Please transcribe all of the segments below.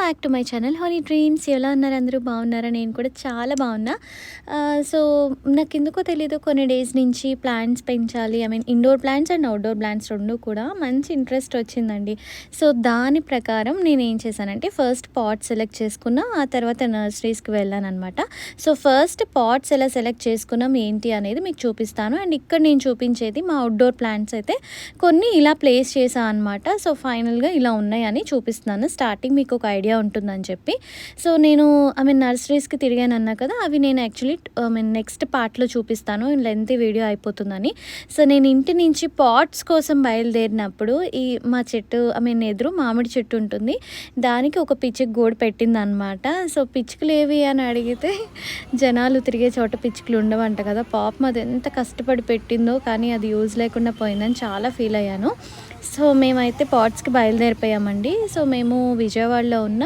Back to my channel honey dreams. ఎలా ఉన్నారు అందరూ? బాగున్నారా? నేను కూడా చాలా బాగున్నా. సో నాకు ఎందుకో తెలియదు కొన్ని డేస్ నుంచి ప్లాంట్స్ పెంచాలి. I mean indoor plants and outdoor plants రెండు కూడా మంచి ఇంట్రెస్ట్ వచ్చిందండి. సో దాని ప్రకారం నేను ఏం చేశానంటే ఫస్ట్ పాట్ సెలెక్ట్ చేసుకున్నా ఆ తర్వాత నర్సరీస్కి వెళ్ళాను అనమాట సో ఫస్ట్ పాట్స్ ఎలా సెలెక్ట్ చేసుకున్నాం ఏంటి అనేది మీకు చూపిస్తాను. అండ్ ఇక్కడ నేను చూపించేది మా అవుట్డోర్ ప్లాంట్స్ అయితే కొన్ని ఇలా ప్లేస్ చేశాను అనమాట సో ఫైనల్గా ఇలా ఉన్నాయని చూపిస్తున్నాను. స్టార్టింగ్ మీకు ఒక ఐడియా ఉంటుందని చెప్పి. సో నేను ఐ మీన్ నర్సరీస్కి తిరిగాను అన్నా కదా అవి నేను యాక్చువల్లీ ఐ మీన్ నెక్స్ట్ పార్ట్లో చూపిస్తాను. లెంత్ వీడియో అయిపోతుందని. సో నేను ఇంటి నుంచి పాట్స్ కోసం బయలుదేరినప్పుడు ఈ మా చెట్టు ఐ మీన్ ఎదురు మామిడి చెట్టు ఉంటుంది. దానికి ఒక పిచ్చికి గోడ పెట్టింది అనమాట సో పిచ్చుకలు ఏవి అని అడిగితే జనాలు తిరిగే చోట పిచ్చుకలు ఉండవంట కదా. పాపం అది ఎంత కష్టపడి పెట్టిందో కానీ అది యూజ్ లేకుండా పోయిందని చాలా ఫీల్ అయ్యాను. సో మేమైతే పాట్స్కి బయలుదేరిపోయామండి. సో మేము విజయవాడలో ఉన్న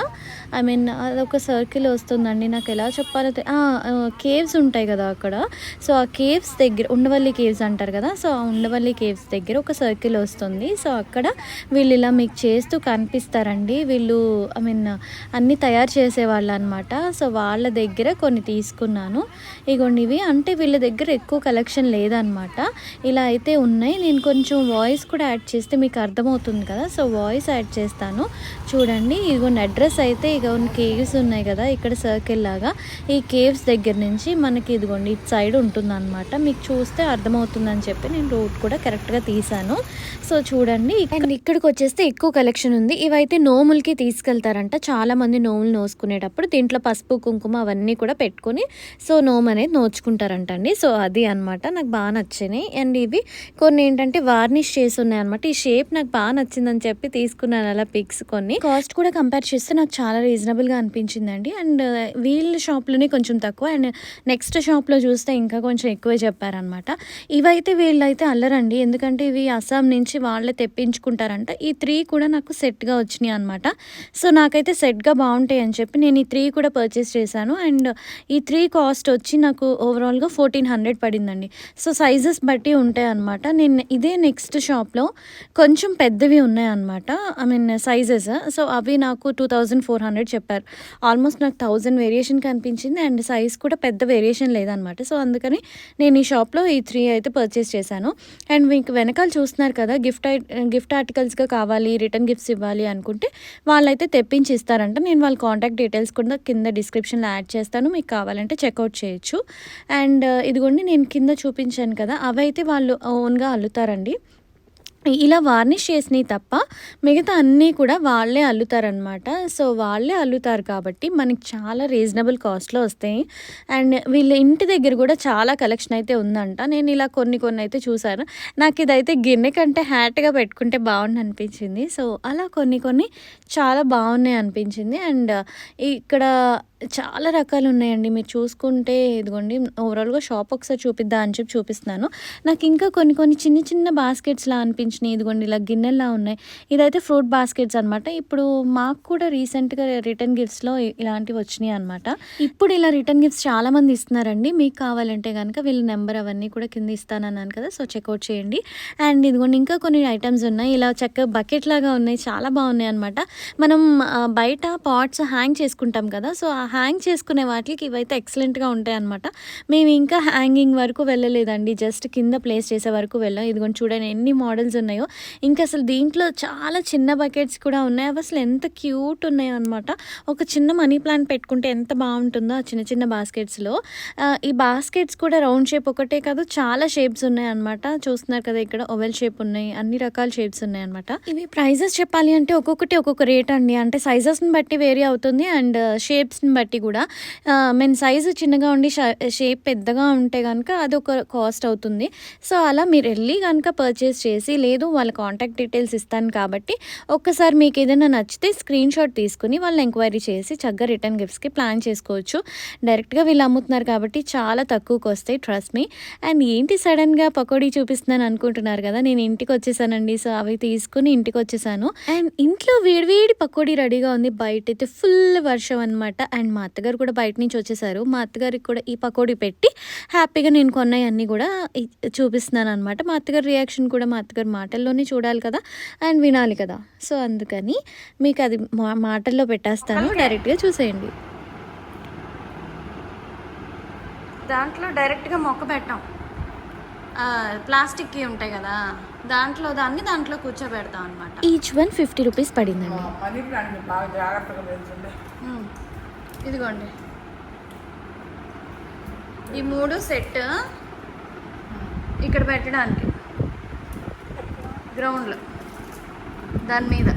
ఐ మీన్ అదొక సర్కిల్ వస్తుందండి. నాకు ఎలా చెప్పాలో కేవ్స్ ఉంటాయి కదా అక్కడ. సో ఆ కేవ్స్ దగ్గర ఉండవల్లి కేవ్స్ అంటారు కదా. సో ఆ ఉండవల్లి కేవ్స్ దగ్గర ఒక సర్కిల్ వస్తుంది. సో అక్కడ వీళ్ళు ఇలా మీకు చేస్తూ కనిపిస్తారండి. వీళ్ళు ఐ మీన్ అన్నీ తయారు చేసేవాళ్ళు అనమాట సో వాళ్ళ దగ్గర కొన్ని తీసుకున్నాను. ఇగోండి ఇవి. అంటే వీళ్ళ దగ్గర ఎక్కువ కలెక్షన్ లేదనమాట. ఇలా అయితే ఉన్నాయి. నేను కొంచెం వాయిస్ కూడా యాడ్ చేస్తే మీకు మీకు అర్థమవుతుంది కదా? సో వాయిస్ యాడ్ చేస్తాను. చూడండి ఇగోని అడ్రస్ అయితే ఇక కేవ్స్ ఉన్నాయి కదా ఇక్కడ సర్కిల్ లాగా. ఈ కేవ్స్ దగ్గర నుంచి మనకి ఇదిగోండి ఇటు సైడ్ ఉంటుందన్నమాట. మీకు చూస్తే అర్థమవుతుందని చెప్పి నేను రూట్ కూడా కరెక్ట్గా తీసాను సో చూడండి అండ్ ఇక్కడికి వచ్చేస్తే ఎక్కువ కలెక్షన్ ఉంది. ఇవైతే నోములకి తీసుకెళ్తారంట. చాలామంది నోములు నోసుకునేటప్పుడు దీంట్లో పసుపు కుంకుమ అవన్నీ కూడా పెట్టుకొని సో నోము అనేది నోచుకుంటారంట అండి సో అది అనమాట నాకు బాగా నచ్చినాయి అండ్ ఇవి కొన్ని ఏంటంటే వార్నిష్ చేసి ఉన్నాయి అనమాట ఈ షేప్ నాకు బాగా నచ్చిందని చెప్పి తీసుకున్నాను అలా పిక్స్ కొన్ని. కాస్ట్ కూడా కంపేర్ చేస్తే నాకు చాలా రీజనబుల్గా అనిపించిందండి. అండ్ uh, వీళ్ళ షాప్లోనే కొంచెం తక్కువ. అండ్ నెక్స్ట్ షాప్లో చూస్తే ఇంకా కొంచెం ఎక్కువే చెప్పారనమాట ఇవైతే వీళ్ళైతే అల్లరండి. ఎందుకంటే ఇవి అస్సాం నుంచి వాళ్ళే తెప్పించుకుంటారంట. ఈ త్రీ కూడా నాకు సెట్గా వచ్చినాయి అనమాట సో నాకైతే సెట్గా బాగుంటాయి అని చెప్పి నేను ఈ త్రీ కూడా పర్చేస్ చేశాను. అండ్ ఈ త్రీ కాస్ట్ వచ్చి నాకు ఓవరాల్గా ఫోర్టీన్ హండ్రెడ్ పడిందండి. సో సైజెస్ బట్టి ఉంటాయి అనమాట నేను ఇదే నెక్స్ట్ షాప్లో కొంచెం పెద్దవి ఉన్నాయన్నమాట. ఐ మీన్ సైజెస్ సో అవి నాకు టూ థౌజండ్ ఫోర్ హండ్రెడ్ చెప్పారు. ఆల్మోస్ట్ నాకు థౌజండ్ వేరియేషన్ కనిపించింది అండ్ సైజ్ కూడా పెద్ద వేరియేషన్ లేదనమాట సో అందుకని నేను ఈ షాప్లో ఈ త్రీ అయితే పర్చేస్ చేశాను. అండ్ మీకు వెనకాల చూస్తున్నారు కదా గిఫ్ట్ గిఫ్ట్ ఆర్టికల్స్గా కావాలి రిటర్న్ గిఫ్ట్స్ ఇవ్వాలి అనుకుంటే వాళ్ళైతే తెప్పించి ఇస్తారంట నేను వాళ్ళ కాంటాక్ట్ డీటెయిల్స్ కూడా కింద డిస్క్రిప్షన్లో యాడ్ చేస్తాను. మీకు కావాలంటే చెక్అవుట్ చేయొచ్చు. అండ్ ఇదిగోండి నేను కింద చూపించాను కదా అవైతే వాళ్ళు ఓన్గా అల్లుతారండి. ఇలా వార్నిష్ చేసినవి తప్ప మిగతా అన్నీ కూడా వాళ్ళే అల్లుతారనమాట సో వాళ్ళే అల్లుతారు కాబట్టి మనకి చాలా రీజనబుల్ కాస్ట్లో వస్తాయి. అండ్ వీళ్ళ ఇంటి దగ్గర కూడా చాలా కలెక్షన్ అయితే ఉందంట. నేను ఇలా కొన్ని కొన్ని అయితే చూశాను నాకు ఇదైతే గిన్నె కంటే హ్యాట్గా పెట్టుకుంటే బాగుంది అనిపించింది. సో అలా కొన్ని కొన్ని చాలా బాగున్నాయి అనిపించింది. అండ్ ఇక్కడ చాలా రకాలు ఉన్నాయండి. మీరు చూసుకుంటే ఇదిగోండి ఓవరాల్గా షాప్ ఒకసారి చూపిద్దా అని చెప్పి చూపిస్తున్నాను. నాకు ఇంకా కొన్ని కొన్ని చిన్న చిన్న బాస్కెట్స్లా అనిపించింది అనిపించినాయి ఇదిగోండి ఇలా గిన్నెల్లా ఉన్నాయి. ఇదైతే ఫ్రూట్ బాస్కెట్స్ అనమాట ఇప్పుడు మాకు కూడా రీసెంట్గా రిటర్న్ గిఫ్ట్స్లో ఇలాంటివి వచ్చినాయి అనమాట ఇప్పుడు ఇలా రిటర్న్ గిఫ్ట్స్ చాలామంది ఇస్తున్నారండి. మీకు కావాలంటే కనుక వీళ్ళ నెంబర్ అవన్నీ కూడా కింద ఇస్తానన్నాను కదా సో చెక్అవుట్ చేయండి. అండ్ ఇదిగోండి ఇంకా కొన్ని ఐటమ్స్ ఉన్నాయి. ఇలా చక్కగా బకెట్ లాగా ఉన్నాయి. చాలా బాగున్నాయి అనమాట మనం బయట పాట్స్ హ్యాంగ్ చేసుకుంటాం కదా సో ఆ హ్యాంగ్ చేసుకునే వాటికి ఇవైతే ఎక్సలెంట్గా ఉంటాయి అనమాట మేము ఇంకా హ్యాంగింగ్ వరకు వెళ్ళలేదండి. జస్ట్ కింద ప్లేస్ చేసే వరకు వెళ్ళాం. ఇదిగోండి చూడండి ఎన్ని మోడల్స్ ఉన్నాయో ఇంకా అసలు దీంట్లో చాలా చిన్న బకెట్స్ కూడా ఉన్నాయి. అవి అసలు ఎంత క్యూట్ ఉన్నాయో అనమాట ఒక చిన్న మనీ ప్లాంట్ పెట్టుకుంటే ఎంత బాగుంటుందో ఆ చిన్న చిన్న బాస్కెట్స్లో. ఈ బాస్కెట్స్ కూడా రౌండ్ షేప్ ఒకటే కాదు చాలా షేప్స్ ఉన్నాయి అనమాట చూస్తున్నారు కదా ఇక్కడ ఓవెల్ షేప్ ఉన్నాయి అన్ని రకాల షేప్స్ ఉన్నాయి అనమాట ఇవి ప్రైజెస్ చెప్పాలి అంటే ఒక్కొక్కటి ఒక్కొక్క రేట్ అండి. అంటే సైజెస్ని బట్టి వేరీ అవుతుంది అండ్ షేప్స్ని బట్టి కూడా. మేము సైజు చిన్నగా ఉండి షేప్ పెద్దగా ఉంటే కనుక అది ఒక కాస్ట్ అవుతుంది. సో అలా మీరు వెళ్ళి కనుక పర్చేస్ చేసి లేదు వాళ్ళ కాంటాక్ట్ డీటెయిల్స్ ఇస్తాను కాబట్టి ఒక్కసారి మీకు ఏదైనా నచ్చితే స్క్రీన్ షాట్ తీసుకుని వాళ్ళని ఎంక్వైరీ చేసి చక్కగా రిటర్న్ గిఫ్ట్స్కి ప్లాన్ చేసుకోవచ్చు. డైరెక్ట్గా వీళ్ళు అమ్ముతున్నారు కాబట్టి చాలా తక్కువకి వస్తాయి ట్రస్ట్ మీ అండ్ ఏంటి సడన్గా పకోడీ చూపిస్తున్నాను అనుకుంటున్నారు కదా నేను ఇంటికి వచ్చేసానండి. సో అవి తీసుకుని ఇంటికి వచ్చేసాను. అండ్ ఇంట్లో వేడివేడి పకోడీ రెడీగా ఉంది. బయట అయితే ఫుల్ వర్షం అనమాట అండ్ మా అత్తగారు కూడా బయట నుంచి వచ్చేసారు. మా అత్తగారికి కూడా ఈ పకోడీ పెట్టి హ్యాపీగా నేను కొన్నాయి అన్నీ కూడా చూపిస్తున్నాను అనమాట మా అత్తగారి రియాక్షన్ కూడా మా అత్తగారు మాటల్లోనే చూడాలి కదా అండ్ వినాలి కదా. సో అందుకని మీకు అది మా మాటల్లో పెట్టేస్తాను. డైరెక్ట్గా చూసేయండి. దాంట్లో డైరెక్ట్గా మొక్క పెట్టాం. ప్లాస్టిక్కి ఉంటాయి కదా. దాంట్లో దాన్ని దాంట్లో కూర్చోబెడతాం అనమాట ఈచ్ వన్ ఫిఫ్టీ రూపీస్ పడిందండి. ఇదిగోండి. ఈ మూడు సెట్ ఇక్కడ పెట్టడానికి. గ్రౌండ్లో దాని మీద.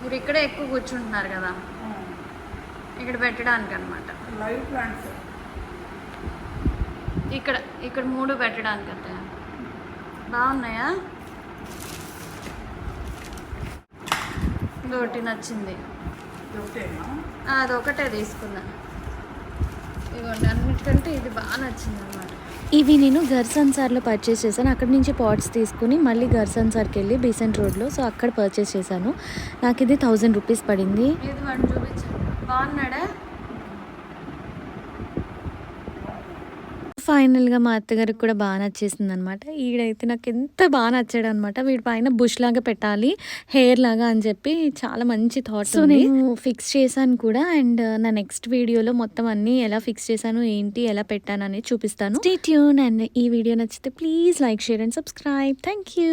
మీరు ఇక్కడే ఎక్కువ కూర్చుంటున్నారు కదా. ఇక్కడ పెట్టడానికి అనమాట లైవ్ ప్లాంట్స్ ఇక్కడ ఇక్కడ మూడు పెట్టడానికి అంటే బాగున్నాయా ఇంకోటి నచ్చింది. ఆ, అదొకటే తీసుకున్నా. ఇదిగోండి అన్నిటికంటే ఇది బాగా నచ్చింది అనమాట ఇవి నేను గర్సన్సార్లో పర్చేస్ చేశాను. అక్కడి నుంచి పాట్స్ తీసుకుని మళ్ళీ గర్సన్సార్కి వెళ్ళి బీసెంట్ రోడ్లో సో అక్కడ పర్చేస్ చేశాను. నాకు ఇది థౌజండ్ రూపీస్ పడింది బాగున్నాడా? ఫైనల్గా మా అత్తగారికి కూడా బాగా నచ్చేసింది అనమాట ఈడైతే నాకు ఎంత బాగా నచ్చాడు అనమాట వీడి పైన బుష్ లాగా పెట్టాలి హెయిర్ లాగా అని చెప్పి చాలా మంచి థాట్ సో నేను ఫిక్స్ చేశాను కూడా అండ్ నా నెక్స్ట్ వీడియోలో మొత్తం అన్నీ ఎలా ఫిక్స్ చేశాను ఏంటి ఎలా పెట్టాను అనేది చూపిస్తాను. స్టే ట్యూన్ అండ్ ఈ వీడియో నచ్చితే please like share and subscribe. Thank you